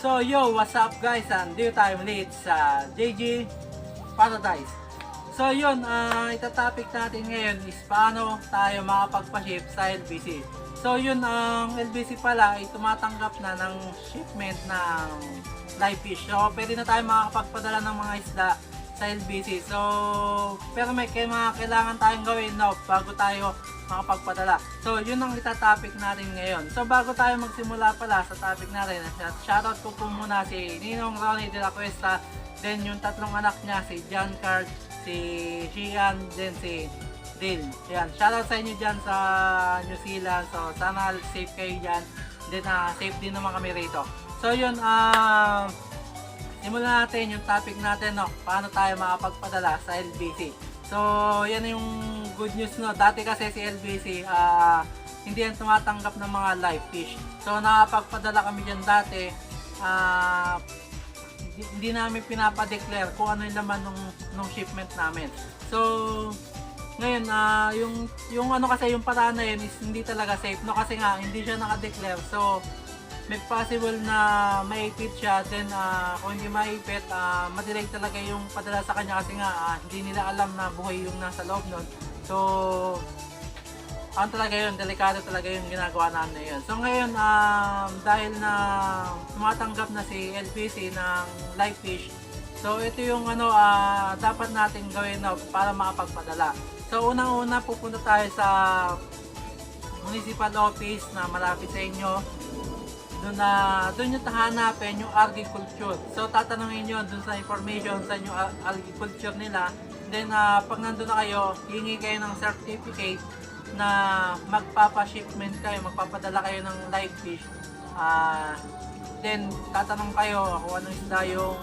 So yo, what's up guys? Andito tayo ulit sa JG Paradise. So yun, ah itatopic natin ngayon is paano tayo makapagpa-ship sa LBC. So yun, ang LBC pala ay tumatanggap na ng shipment ng live fish. So pwede na tayo makakapagpadala ng mga isda sa LBC. So, pero may mga kailangan tayong gawin no, bago tayo makapagpadala. So, yun ang itatopic natin ngayon. So, bago tayo magsimula pala sa topic natin, shoutout ko po muna si Ninong Ronnie de la Cuesta, then yung tatlong anak niya, si John Card, si Shian, then si Dale. Yan, shoutout sa inyo dyan sa New Zealand. So, sana safe kayo dyan. Then, ah, safe din naman kami rito. So, yun, ah... Simulan natin yung topic natin, no? Paano tayo makapagpadala sa LBC. So, yan yung good news, no? Dati kasi si LBC, ah, hindi yan tumatanggap ng mga live fish. So, nakapagpadala kami dyan dati, ah, hindi, hindi namin pinapadeclare kung ano yung laman nung, nung shipment namin. So, ngayon, ah, yung, yung ano kasi, yung paraan yun is hindi talaga safe, no? Kasi nga, hindi siya nakadeclare. So, may possible na maipit siya then ah, kung hindi maipit uh, madelay talaga yung padala sa kanya kasi nga ah, hindi nila alam na buhay yung nasa loob nun. So ano talaga yun delikado talaga yung ginagawa namin yun so ngayon um, dahil na tumatanggap na si LBC ng live fish so ito yung ano ah, dapat natin gawin na para makapagpadala. So unang-una pupunta tayo sa municipal office na malapit sa inyo doon na doon yung tahanapin yung agriculture. So tatanungin niyo doon sa information sa yung ag- agriculture nila. Then ah, pag nandun na kayo, hingi kayo ng certificate na magpapa-shipment kayo, magpapadala kayo ng live fish. Ah, then tatanong kayo kung anong isda yung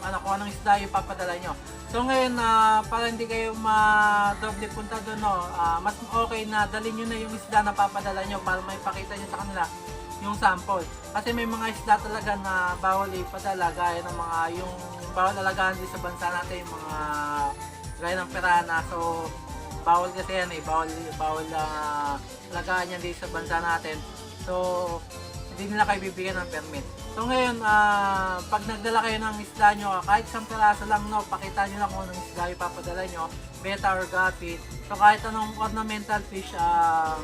ano kung anong isda yung papadala nyo. So ngayon na para hindi kayo ma-doble punta doon no, ah, mas okay na dalhin nyo na yung isda na papadala nyo para may pakita nyo sa kanila yung sample. Kasi may mga isda talaga na bawal ipadala gaya ng mga yung bawal alagaan din sa bansa natin yung mga gaya ng pirana. So bawal kasi yan eh, bawal bawal uh, alagaan yan din sa bansa natin. So hindi nila kayo bibigyan ng permit. So ngayon, ah, pag nagdala kayo ng isda nyo, kahit isang piraso lang, no, pakita nyo lang kung anong isda yung papadala nyo, beta or gapit. So kahit anong ornamental fish, um,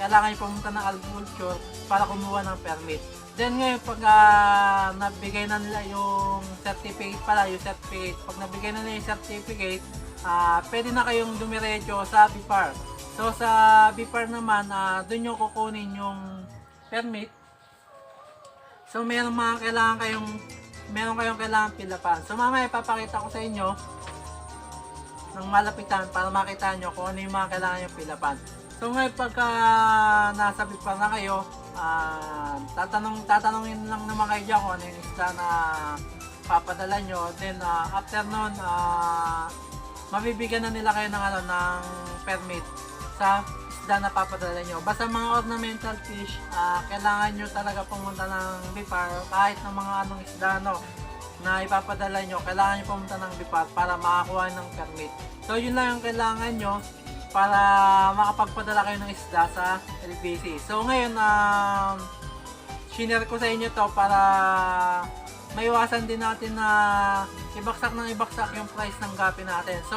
kailangan yung pumunta ng agriculture para kumuha ng permit. Then ngayon, pag ah, nabigay na nila yung certificate pala, yung certificate, pag nabigay na nila yung certificate, ah, pwede na kayong dumiretso sa BIPAR. So sa BIPAR naman, ah, doon nyo kukunin yung permit. So meron mga kailangan kayong meron kayong kailangan pilapan. So mamaya ipapakita ko sa inyo ng malapitan para makita nyo kung ano yung mga kailangan yung pilapan. So ngayon pagka nasa pa na kayo, ah, tatanong, tatanungin lang naman kayo dyan kung ano yung isda na papadala nyo. Then ah, after nun, ah, mabibigyan na nila kayo ng, ano, ng permit sa isda na papadala nyo. Basta mga ornamental fish, ah, kailangan nyo talaga pumunta ng BIPAR kahit ng mga anong isda no, na ipapadala nyo, kailangan nyo pumunta ng BIPAR para makakuha ng permit. So yun lang yung kailangan nyo para makapagpadala kayo ng isda sa LBC. So ngayon, um, shinare ko sa inyo to para maiwasan din natin na ibaksak ng ibaksak yung price ng gapi natin. So,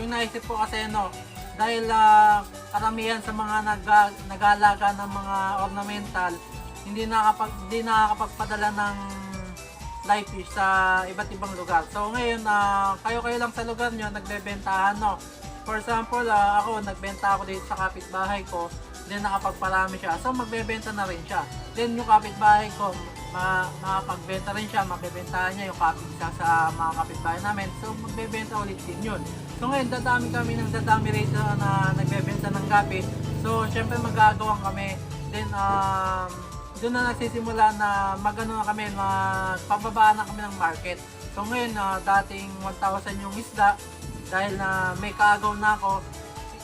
yung naisip ko kasi no, dahil ah, karamihan sa mga nag nag-aalaga ng mga ornamental, hindi nakakapag hindi nakakapagpadala ng live fish sa iba't ibang lugar. So ngayon, ah, kayo-kayo lang sa lugar nyo, nagbebentahan, no? For example, ah, ako, nagbenta ako dito sa kapitbahay ko, then nakapagparami siya. So magbebenta na rin siya. Then yung kapitbahay ko, ma makapagbenta rin siya, mabebentahan niya yung kapit siya sa mga kapitbahay namin. So magbebenta ulit din yun. So ngayon, dadami kami ng dadami rito na nagbebenta ng gabi. So syempre magagawang kami. Then um, doon na nagsisimula na magano na kami, magpababa na kami ng market. So ngayon, na dating 1,000 yung isda, dahil na may kaagaw na ako,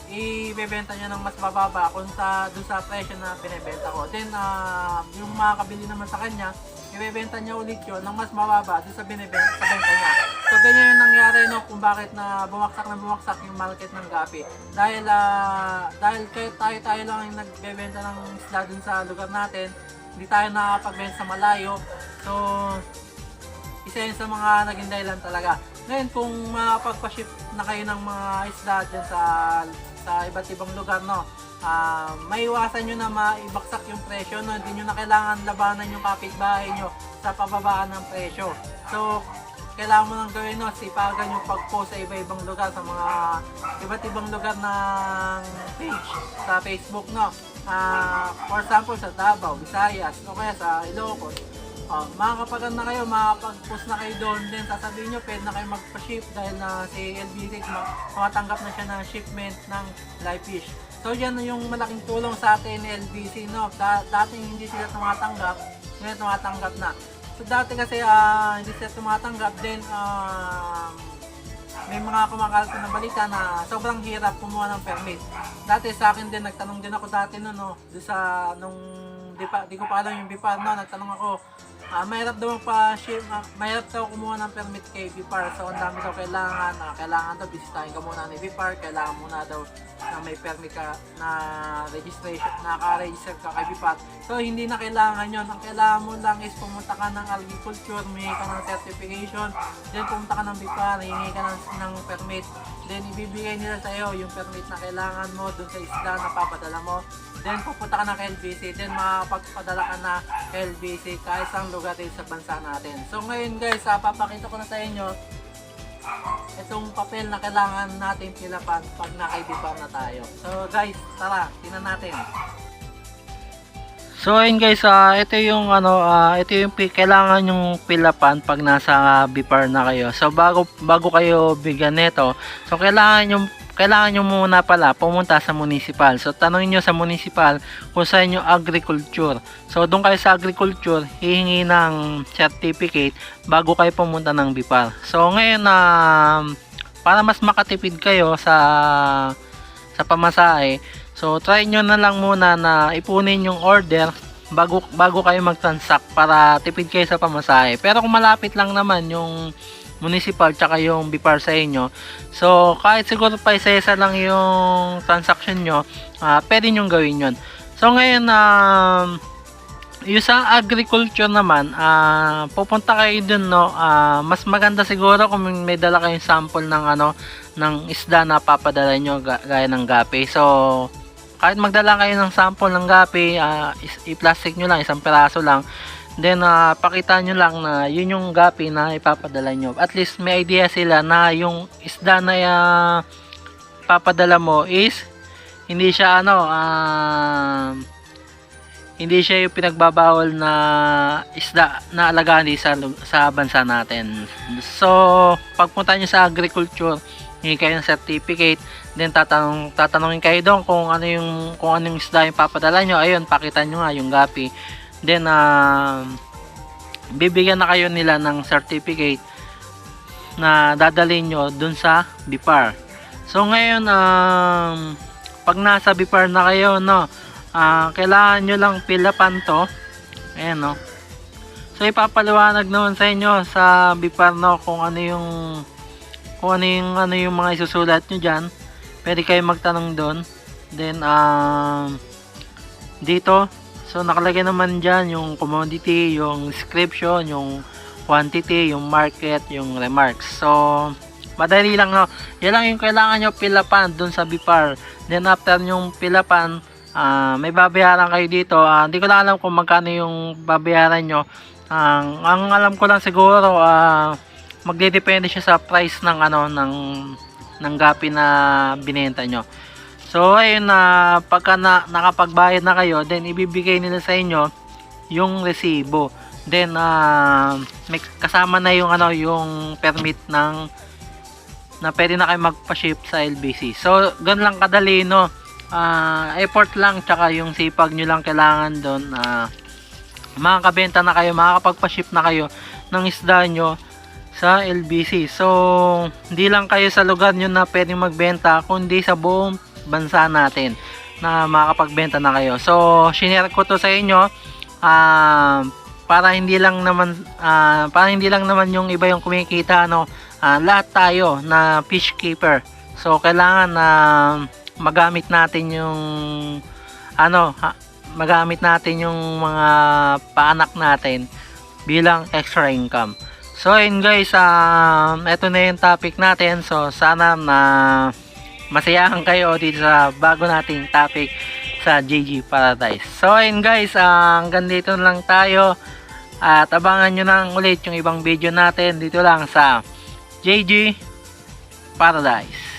ibebenta niya ng mas bababa kung sa doon sa presyo na binebenta ko. Then ah, yung makakabili naman sa kanya, ibebenta niya ulit yun ng mas mababa doon sa binebenta sa benta niya. So ganyan yung nangyari no kung bakit na bumagsak na bumagsak yung market ng gapi. Dahil ah, dahil kayo tayo tayo lang yung nagbebenta ng isda dun sa lugar natin. Hindi tayo nakakapagbenta sa malayo. So isa yun sa mga naging dahilan talaga. Ngayon kung mapagpa-ship na kayo ng mga isda dyan sa sa iba't ibang lugar no. Ah, maiwasan nyo na maibaksak yung presyo no. Hindi nyo na kailangan labanan yung kapitbahay nyo sa pababaan ng presyo. So, kailangan mo nang gawin no, sipagan yung pag-post sa iba-ibang lugar sa mga iba't ibang lugar ng page sa Facebook no. Ah, for example sa Davao, Visayas, o kaya sa Ilocos. Oh, makakapag na kayo, makakapag-post na kayo doon, then sasabihin nyo, pwede na kayo magpa-ship dahil na si LBC ma- makatanggap na siya ng shipment ng live fish. So yan yung malaking tulong sa atin ni LBC, no? Da- dating hindi sila tumatanggap, ngayon tumatanggap na. So dati kasi ah, hindi sila tumatanggap, then um, may mga kumakalat na balita na sobrang hirap kumuha ng permit. Dati sa akin din, nagtanong din ako dati no, no sa, nung, di, pa, di ko pa alam yung BIPAR, no, nagtanong ako, ah mahirap daw pa ship, ah, mahirap daw kumuha ng permit kay BIPAR. So, ang dami daw kailangan, ah, kailangan daw bisitahin ka muna ni BIPAR, kailangan muna daw na may permit ka na registration, naka-register ka kay BIPAR. So, hindi na kailangan yon Ang kailangan mo lang is pumunta ka ng agriculture, may ka ng certification, then pumunta ka ng BIPAR, hingi ka ng, ng permit, then ibibigay nila sa iyo yung permit na kailangan mo dun sa isla na papadala mo. Then pupunta ka kay LBC, then makakapagpadala ka na LBC kahit saan lugar din sa bansa natin. So ngayon guys, ah, papakita ko na sa inyo itong papel na kailangan natin pilapan pag nakaibibang na tayo. So guys, tara, tingnan natin. So ayun guys, ah ito yung ano, ah ito yung kailangan yung pilapan pag nasa uh, BIPAR na kayo. So bago bago kayo bigyan nito, so kailangan yung kailangan nyo muna pala pumunta sa municipal. So tanongin nyo sa municipal kung saan yung agriculture. So doon kayo sa agriculture, hihingi ng certificate bago kayo pumunta ng BIPAR. So ngayon na para mas makatipid kayo sa sa pamasahe, so try nyo na lang muna na ipunin yung order bago bago kayo mag-transact para tipid kayo sa pamasahe. Pero kung malapit lang naman yung municipal tsaka yung BIPAR sa inyo. So, kahit siguro pa isa-isa lang yung transaction nyo, ah pwede nyo gawin yon So, ngayon, um, yung sa agriculture naman, ah pupunta kayo dun, no, ah mas maganda siguro kung may dala kayong sample ng ano, ng isda na papadala nyo ga- gaya ng gapi. So, kahit magdala kayo ng sample ng gapi, is- i-plastic nyo lang, isang peraso lang, Then, ah, pakita nyo lang na yun yung gapi na ipapadala nyo. At least may idea sila na yung isda na ah, papadala mo is hindi siya ano, ah, hindi siya yung pinagbabawal na isda na alagaan sa, sa bansa natin. So, pagpunta nyo sa agriculture, hingi kayo ng certificate, then tatanong, tatanungin kayo doon kung ano yung kung ano yung isda yung papadala nyo. Ayun, pakita nyo nga yung gapi. Then, um, bibigyan na kayo nila ng certificate na dadalhin nyo dun sa BIPAR. So, ngayon, um, pag nasa BIPAR na kayo, no, ah, kailangan nyo lang pilapan to. Ayan, no. So, ipapaliwanag naman sa inyo sa BIPAR, no, kung ano yung kung ano yung, ano yung mga isusulat nyo dyan. Pwede kayo magtanong doon. Then, um, dito, So nakalagay naman dyan yung commodity, yung description, yung quantity, yung market, yung remarks. So madali lang no. Yan lang yung kailangan nyo pilapan dun sa BIPAR. Then after yung pilapan, ah, may babayaran kayo dito. Ah, Hindi ko na alam kung magkano yung babayaran nyo. Ang ang alam ko lang siguro, ah, magdedepende siya sa price ng ano ng ng gapi na binenta nyo. So ayun na pagka na, nakapagbayad na kayo, then ibibigay nila sa inyo yung resibo. Then ah, may kasama na yung ano yung permit ng na pwede na kayo magpa-ship sa LBC. So ganun lang kadali no. Ah, effort lang tsaka yung sipag nyo lang kailangan doon. Ah, makakabenta na kayo, makakapagpa-ship na kayo ng isda nyo sa LBC. So, hindi lang kayo sa lugar nyo na pwedeng magbenta, kundi sa buong bansa natin na makapagbenta na kayo. So, shinare ko to sa inyo ah, para hindi lang naman ah, para hindi lang naman yung iba yung kumikita ano ah, lahat tayo na fish keeper. So kailangan na magamit natin yung ano, ha, magamit natin yung mga paanak natin bilang extra income. So ayun guys, um, ito na yung topic natin. So sana na masayahan kayo dito sa bago nating topic sa JG Paradise. So ayun guys, ah, hanggang dito lang tayo. At abangan nyo lang ulit yung ibang video natin dito lang sa JG Paradise.